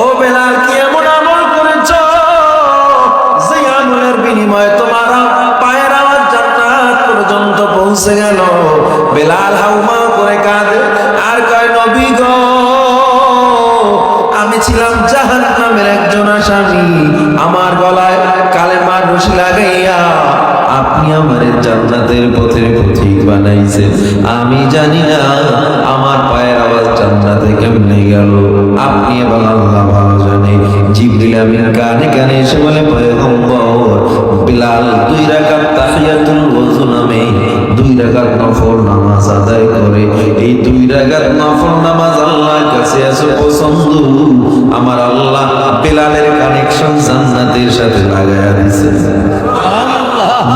ও বেলাল, কি এমন আমল করেছ? যে আমলের বিনিময়ে তোমার পায়ের আওয়াজ জান্নাত পর্যন্ত পৌঁছে গেল। বেলাল হাউমা করে কাঁদে, আর কয়, নবী গো, আমি ছিলাম জাহান নামের একজন আসামি। আমার গলায় কালেমার রশি লাগাইয়া আপনি আমার জান্নাতের পথের পথিক বানাইছে আমি জানি না আমার পায়ের আওয়াজ জান্নাতে কেমনে গেল। আপনি জানে আমিন কানে কানে এসে বলে, পয়গম্বর, বিলাল, দুই রাকাত তাহিয়াতুল ওযু নামে, দুই রাকাত নফল নামাজ আদায় করে। এই দুই রাকাত নফল নামাজ আল্লাহর কাছে আছে পছন্দ। আমার আল্লাহ বেলালের কানেকশন জান্নাতের সাথে লাগায়া দিছে।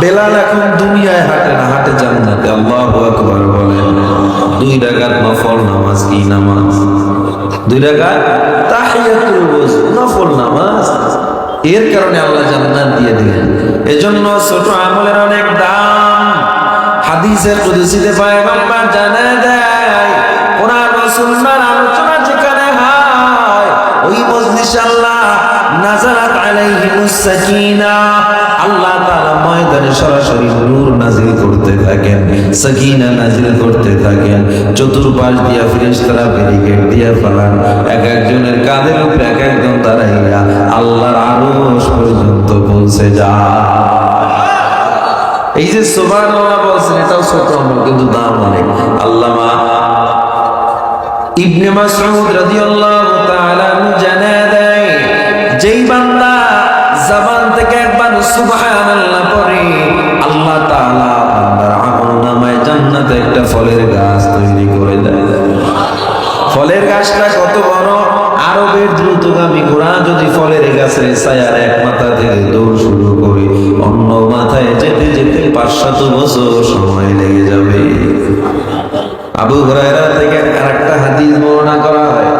বেলাল এখন দুনিয়ায় হাঁটে না, হাঁটে জান্নাতে। আল্লাহু আকবার বলেন দুই রাকাত নফল নামাজ কি নামাজ? দুই নফল নামাজ। এর কারণে আল্লাহ জান্নাত দিয়ে দিলেন। এজন্য ছোট আমলের অনেক দাম। হাদিসের কুদসিতে পয়গম্বর জানা দেয়, কোরআন ও সুন্নাহর আলোচনা যেখানে হয়, ওই মজলিসে আল্লাহ নাজারাত আলাইহিমুস সাকিনা সরাসরি নূর নাজিল করতে থাকেন সাকিনা নাজিল করতে থাকেন, চতুর্পাশ দিয়া ফেরেশতারা ব্যারিকেড দিয়া ফেলান। এক একজনের কাঁধের উপরে এক একজন দাঁড়াইয়া আল্লাহর আরশ পর্যন্ত পৌঁছে যায়। এই যে সুবহানাল্লাহ বলছেন, এটাও ছোট আমল, কিন্তু দাম অনেক। আল্লামা ইবনে মাসউদ রাদিয়াল্লাহু তাআলা জানা দেয়, যেই বান্দা জবান থেকে একবার সুবহানাল্লাহ ফলের গাছ তৈরি করে দেয়। ফলের গাছটা কত বড়? আরবের দ্রুতগামী ঘোড়া যদি ফলের গাছের ছায়ার এক মাথা থেকে দৌড় শুরু করে, অন্য মাথায় যেতে যেতে পাঁচশত বছর সময় লেগে যাবে। আবু হুরায়রা থেকে আর একটা হাদিস বর্ণনা করা হয়।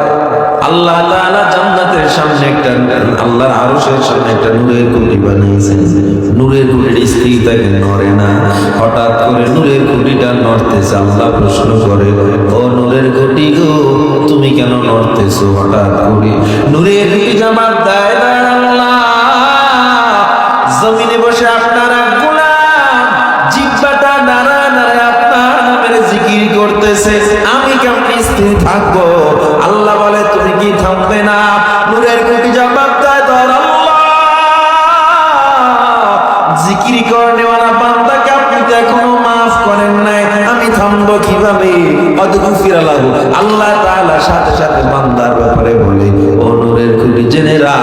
আল্লাহ জান্নাতের সামনে একটা, আল্লাহর আরশের সামনে একটা নূরের কুটি বানিয়েছেন নূরের কুটির স্ত্রী তাকে নড়ে না। হঠাৎ করে নূরের কুটিটা নড়তেছে, আল্লাহ প্রশ্ন করে, ও নূরের কুটি গো, তুমি কেন নড়তেছো হঠাৎ করে? নূরের কুটি জামার দেয় না বান্দার ব্যাপারে বলে, ও নূরের খুলি জেনেরা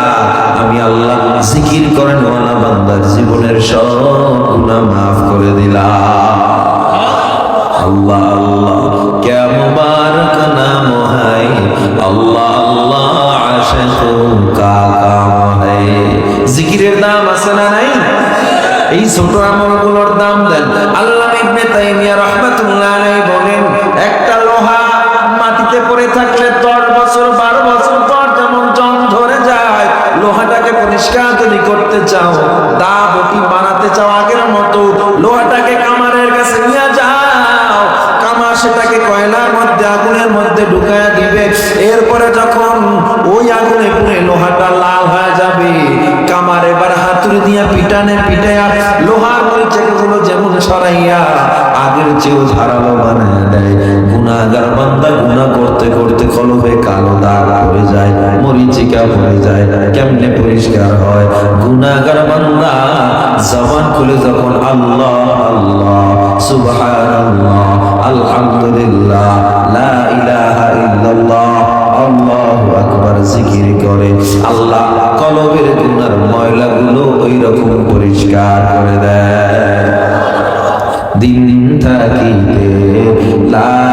আমি আল্লাহ জিকির করেন, ওয়ালা বান্দার জীবনের সব গুণা মাফ করে দিলাম। আল্লাহ আল্লাহ কে মুবারক নাম হাই আল্লাহ আল্লাহ কা কাম হাই জিকিরের নাম আছে না নাই? এই ছোট আমলগুলোর দাম দেন। আল্লাহ ইবনে তাইমিয়া পিটানে পিটাইয়া লোহার মরিচাগুলো যেমন সরাইয়া, আগের চেয়েও ধারালো বানায় দেয়। গুনাগার বান্দা গুনাহ করতে করতে কলবে কালো দাগ পড়ে যায়, মরিচিকা পড়ে যায়, কেমনে পরিষ্কার হয়? গুনাগার বান্দা জবান খুলে যখন আল্লাহ আল্লাহ, সুবহানাল্লাহ, আলহামদুলিল্লাহ, লা ইলাহা ইল্লাল্লাহ আল্লাহু আকবার জিকির করে। আল্লাহ কলবের গুনার ময়লাগুলো ওই রকম পরিষ্কার করে দেয়। দিন থাকিতে লা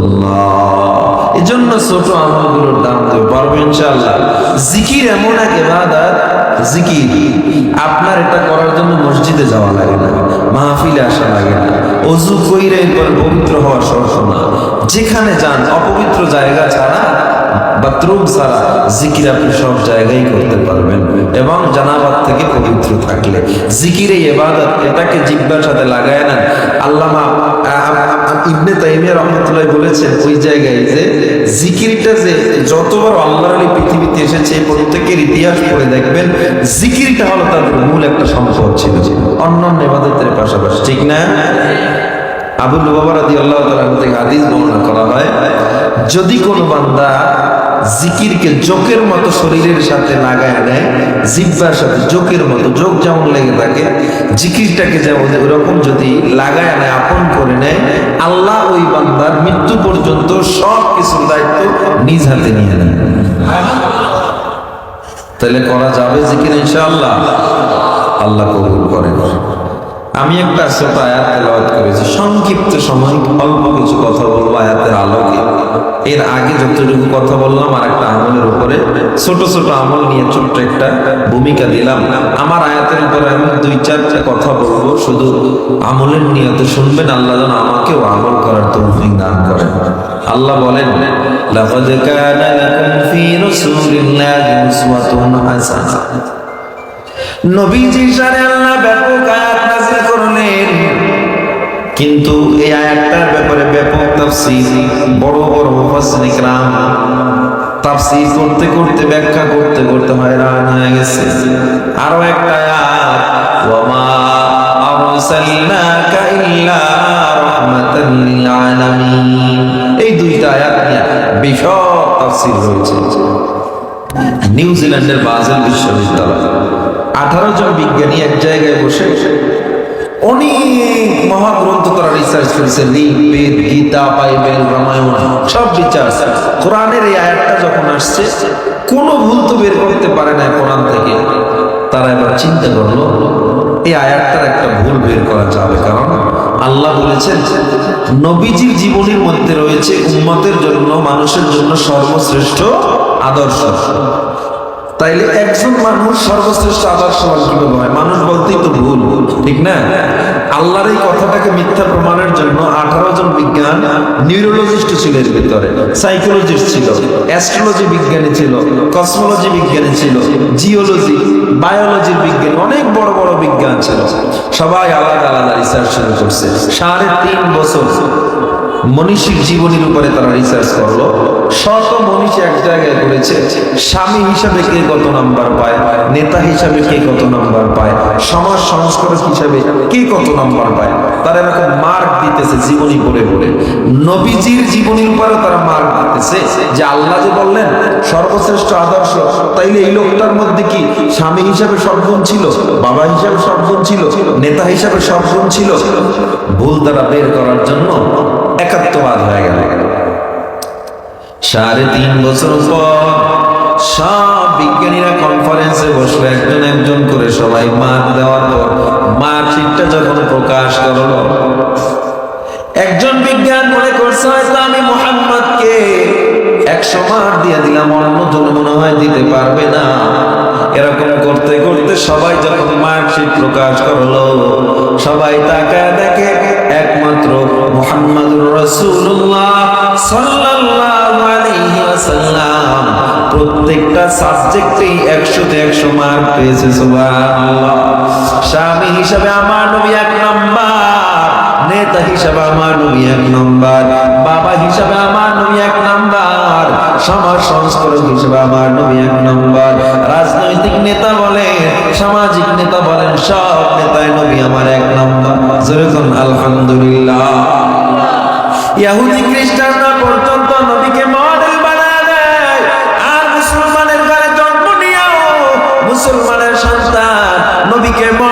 ছোট আমলগুলোর পারব জিকির এমন এক জিকির। আপনার এটা করার জন্য মসজিদে যাওয়া লাগে না, মাহফিলে আসা লাগে না। অজু কইরে এরপর পবিত্র হওয়া সরস না। যেখানে যান, অপবিত্র জায়গা ছাড়া বাথরুম ছাড়া জিকির আপনি সব জায়গায় করতে পারবেন। এবং জানাবাদ থেকে পবিত্র থাকলে। জিকির এবাদত এটাকে জিব্বার সাথে লাগায় না আল্লামা ইবনে তাইমিয়া রহমতুল্লাহ বলেছেন ওই জায়গায় যে জিকিরটা যে যতবার আল্লাহর আলী পৃথিবীতে এসেছে প্রত্যেকের ইতিহাস পড়ে দেখবেন, জিকিরটা হলো তাদের মূল একটা সম্পদ ছিল। অন্যান্য এবাদতের পাশাপাশি। ঠিক না? আবুল বাবা রাদি আল্লাহ থেকে হাদিস বর্ণনা করা হয়, যদি কোনো বান্দা জিকিরকে জোকের মতো শরীরের সাথে লাগায় নেয় জিব্বার সাথে জোকের মতো জোক যেমন লেগে থাকে, জিকিরটাকে যেমন ওরকম যদি লাগায় নেয়, আপন করে নেয়, আল্লাহ ওই বান্দার মৃত্যু পর্যন্ত সব কিছুর দায়িত্ব নিজ হাতে নিয়ে নেয়। তাহলে করা যাবে জিকির ইনশাআল্লাহ? আল্লাহ কবুল করেন আমি একটা ছোট আয়াত তেলাওয়াত করেছি। সংক্ষিপ্ত সময়, অল্প কিছু কথা বলব আয়াতের আলোকে। এর আগে যতটুকু কথা বললাম, আর একটা আমলের উপরে ছোট ছোট আমল নিয়ে ছোট্ট একটা ভূমিকা দিলাম। আমার আয়াতের উপরে আমি দুই চারটা কথা বলব। শুধু আমলের নিয়তে শুনবেন, আল্লাহ যেন আমাকেও আমল করার তৌফিক দান করেন। আল্লাহ বলেন, লাকাদ কানা লাকুম ফি রাসূলিল্লাহি উসওয়াতুন হাসানাহ নবীজি শানে আল্লাহ ব্যাপক আয়াত নাযিল করলেন। কিন্তু এই আয়াতটার ব্যাপারে ব্যাপক তাফসীর, বড় বড় মুফাসসির ইকরাম তাফসীর করতে করতে, ব্যাখ্যা করতে করতে হয়রান হয়ে গেছে। আরও একটা আয়াত, ওয়ামা আরসালনাকা ইল্লা রাহমাতাল লিল আলামিন এই দুইটা আয়াত নিয়ে বিশদ তাফসীর রয়েছে। নিউজিল্যান্ডের বাজেল বিশ্ববিদ্যালয়। আঠারো জন বিজ্ঞানী এক জায়গায় বসে অনেক মহাগ্রন্থ তারা রিসার্চ করেছে। বেদ, গীতা, বাইবেল, রামায়ণ, সব বিচার কোরআনের এই আয়াতটা যখন আসছে, কোনো ভুল তো বের করতে পারে না কোরআন থেকে। তারা এবার চিন্তা করল, এই আয়াতটার একটা ভুল বের করা যাবে। কারণ আল্লাহ বলেছেন, নবীজির জীবনের মধ্যে রয়েছে উম্মতের জন্য, মানুষের জন্য সর্বশ্রেষ্ঠ আদর্শ। তাইলে একজন মানুষ সর্বশ্রেষ্ঠ আদর্শবান কীভাবে হয় মানুষ বলতেই তো ভুল, ঠিক না? আল্লাহর এই কথাটাকে মিথ্যা প্রমাণের জন্য আঠারো জন বিজ্ঞান নিউরোলজিস্ট ছিল এর ভিতরে, সাইকোলজিস্ট ছিল, অ্যাস্ট্রোলজি বিজ্ঞানী ছিল, কসমোলজি বিজ্ঞানী ছিল, জিওলজি, বায়োলজির বিজ্ঞানী, অনেক বড় বড় বিজ্ঞান ছিল। সবাই আলাদা আলাদা রিসার্চ শুরু করছে। সাড়ে তিন বছর মনীষীর জীবনীর উপরে তারা রিসার্চ করল। এক জায়গায় করেছে। স্বামী হিসাবে কে কত নাম্বার পায়? নেতা হিসাবে কে কত নাম্বার পায়? সমাজ সংস্কারক হিসাবে কে কত নাম্বার পায়? তারা এরকম মার্ক দিতেছে জীবনী পড়ে পড়ে। নবীজির জীবনীর তারা মার্ক দিতেছে যে আল্লাহ যে বললেন, সর্বশ্রেষ্ঠ আদর্শ, তাইলে এই লোকটার মধ্যে কি স্বামী হিসাবে সর্বগুণ ছিল, বাবা হিসাবে সর্বগুণ ছিল, নেতা হিসাবে সর্বগুণ ছিল? ভুল তারা বের করার জন্য একাত্মবাদ হয়ে গেল। সাড়ে তিন বছর পর সব বিজ্ঞানীরা কনফারেন্সে বসল, একজন একজন করে সবাই মার্ক দেওয়ার পর মার্কশিটটা যখন প্রকাশ করল, একজন বিজ্ঞান মনে করছে আমি মোহাম্মদকে একশো মার্ক দিয়ে দিলাম অন্যজন মনে হয় দিতে পারবে না। এরকম করতে করতে সবাই যখন মার্কশিট প্রকাশ করল, সবাই তাকায় দেখে একমাত্র মোহাম্মদুর রাসূলুল্লাহ সাল্লাল্লাহু ওয়াসাল্লাম প্রত্যেকটা সাবজেক্টেই একশো মার্ক পেয়েছে স্বামী হিসাবে আমার নবী এক নাম্বার, নেতা হিসাবে আমার নবী এক নম্বর, বাবা হিসাবে আমার নবী এক নম্বর সমাজ সংস্করণ আমার নবী এক নম্বর। রাজনৈতিক নেতা বলেন সামাজিক নেতা বলেন, সব নেতায় নবী আমার এক নম্বর। যেরকম আলহামদুলিল্লাহ। ইহুদি খ্রিস্টানরা পর্যন্ত নবীকে নবীকে মডেল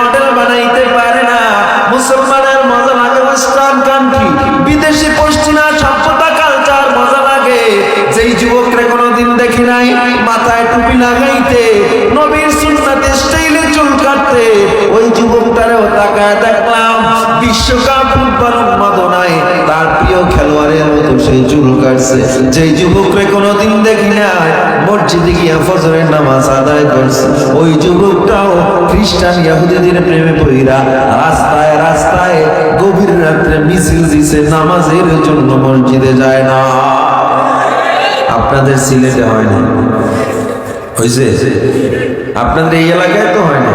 কাটছে যেই যুবকরে কোনোদিন দেখি নাই, মসজিদে গিয়া ফজরের নামাজ আদায় করছে। ওই যুবকটাও খ্রিস্টান ইয়াহুদিদের প্রেমে রাস্তায় রাস্তায় গভীর রাত্রে মিছিল দিছে, নামাজের জন্য মসজিদে যায় না। আপনাদের সিলেটে হয় না। হয়েছে আপনাদের এই এলাকায় তো হয় না।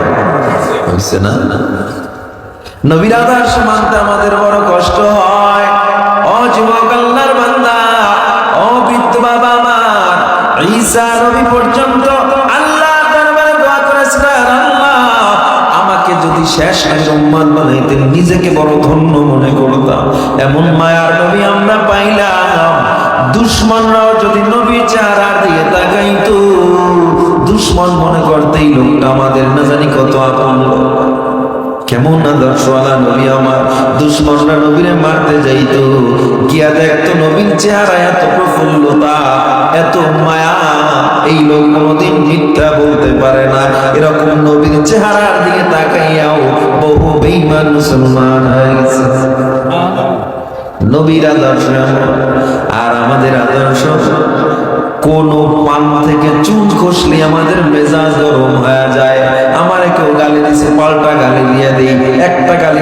হয়েছে না? মানতে আমাদের বড় কষ্ট হয়। ঈসা নবী পর্যন্ত নিজেকে বড় ধন্য মনে করতাম। এমন মায়ার নবী আমরা পাইলাম। দুশ্মনরাও যদি নবী চেহারা দিয়ে তাকাইতো, দুশ্মন মনে করতেই লোকটা আমাদের না জানি কত আপন কেমন আদর্শওয়ালা নবী আমার। দুশ্মনরা নবীরে মারতে যাইতো। গিয়া দেখতো নবীর চেহারা, এত প্রফুল্লতা, এত মায়া এই লোক কোনোদিন মিথ্যা বলতে পারে না। এরকম নবীর চেহারার দিকে তাকাইয়াও বহু বেঈমান মুসলমান হয়ে গেছে। নবীর আদর্শ আর আমাদের আদর্শ, কোন পান থেকে চুন খসলে আমাদের মেজাজ গরম হয়ে যায়। আমার কেউ গালি দিছে, পাল্টা গালি দিয়ে দিই, একটা গালি